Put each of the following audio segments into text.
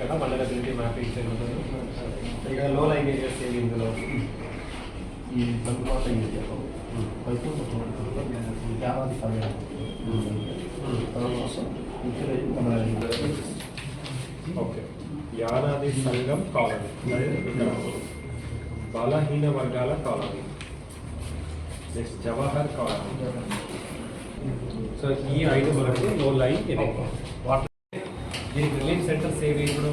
కదా vulnerability mapping చేయడం ఇక లో లైన్ ఏరియాస్ ఏవి ఇందులో? ఈ తరువాత ఇది పైపు యాభై సమయం తర్వాత ఇక్కడ మన ఓకే. యానాది సంఘం కాలనీ. బలహీన వర్గాల colony. Next Jawahar colony. So ఈ ఐదు వరకు లో లైన్ వాటర్ దీనికి రిలీఫ్ సెంటర్స్ ఏవి ఇప్పుడు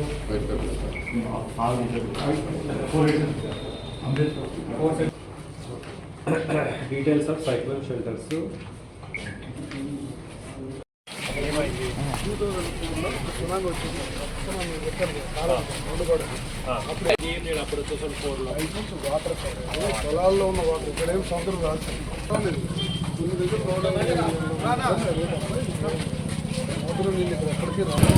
డీటెయిల్స్ ఆఫ్ సైక్లోన్ షెల్టర్స్ అప్పుడు ఫోర్లో పొలాల్లో ఉన్న వాటర్ ఇక్కడ ఏం సముద్రం కొన్ని దగ్గర సముద్రం నీళ్ళు ఇక్కడ ఎప్పటికీ రాదు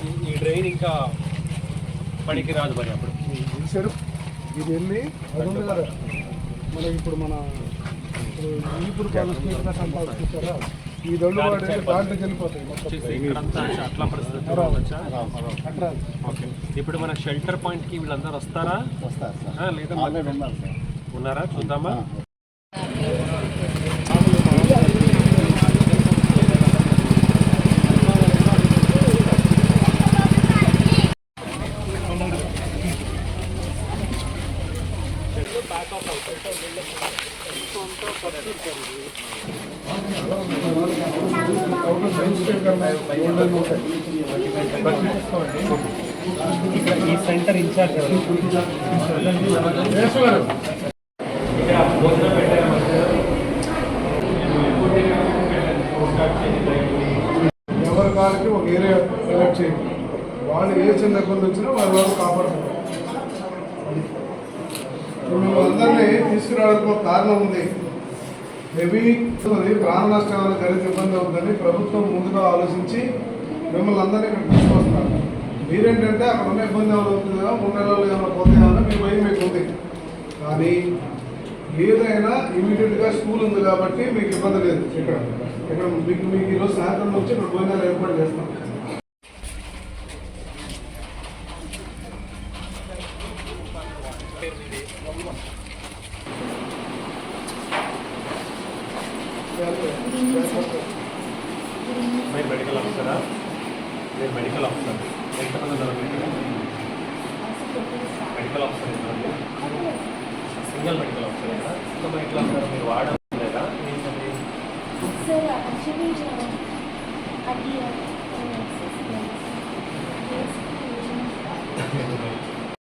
ఈ- ఈ డ్రైన్ ఇంకా పనికి రాదు మరి అప్పుడు. ఇచ్చారు. ఇది వెళ్ళి అది ఉంది కదా మనకి ఇప్పుడు మన ఇప్పుడు ఇప్పుడు ఈ వాడి దాంట్లోకి వెళ్ళిపోతాయి ఓకే. ఇప్పుడు మన షెల్టర్ పాయింట్కి వీళ్ళందరూ వస్తారా? వస్తారు లేదా ఉన్నారా చూద్దామా? ఈ సెంటర్ ఇన్ఛార్జ్ ఎవరి కాలకి ఒక ఏరియా ఎలక్ట్ చేయండి. వాళ్ళు ఏ చిన్న ఇబ్బంది వచ్చినా వాళ్ళ వాళ్ళు కాపాడుతున్నారు మిమ్మల్ని అందరినీ తీసుకురావడానికి ఒక కారణం ఉంది. హెవీ ప్రాణ నష్టం ఏమైనా ఇబ్బంది అవుతుందని ప్రభుత్వం ముందుగా ఆలోచించి మిమ్మల్ని అందరినీ ఇక్కడ తీసుకొస్తున్నారు. మీరేంటంటే అక్కడ ఉన్న ఇబ్బంది ఏమైనా కదా మూడు నెలలు ఏమైనా పోతాయన్నా మీ భయం మీకు ఉంది. కానీ ఏదైనా ఇమీడియట్గా స్కూల్ ఉంది కాబట్టి మీకు ఇబ్బంది లేదు ఇక్కడ. ఇక్కడ మీకు మీకు ఈరోజు సాయంత్రం వచ్చి ఇక్కడ భోజనాలు ఏర్పాటు చేస్తాం. మీరు మెడికల్ ఆఫీసరా మీరు మెడికల్ ఆఫీసర్ ఎంతమంది ఉన్నారు? మెడికల్ ఆఫీసర్ ఎంతమంది? సింగిల్ మెడికల్ ఆఫీసర్ కదా? ఇంకా మెడికల్ ఆఫీసర్ మీరు వాడడం లేదా ఏంటది Sir,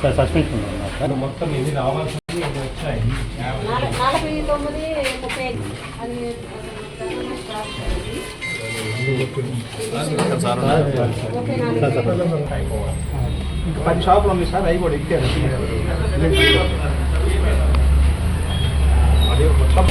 సార్ సస్పెన్షన్ సార్ మొత్తం ఇది రావాల్సింది ఇది పది షాపులు ఉంది సార్ అవి కూడా ఇచ్చారు అదే మొత్తం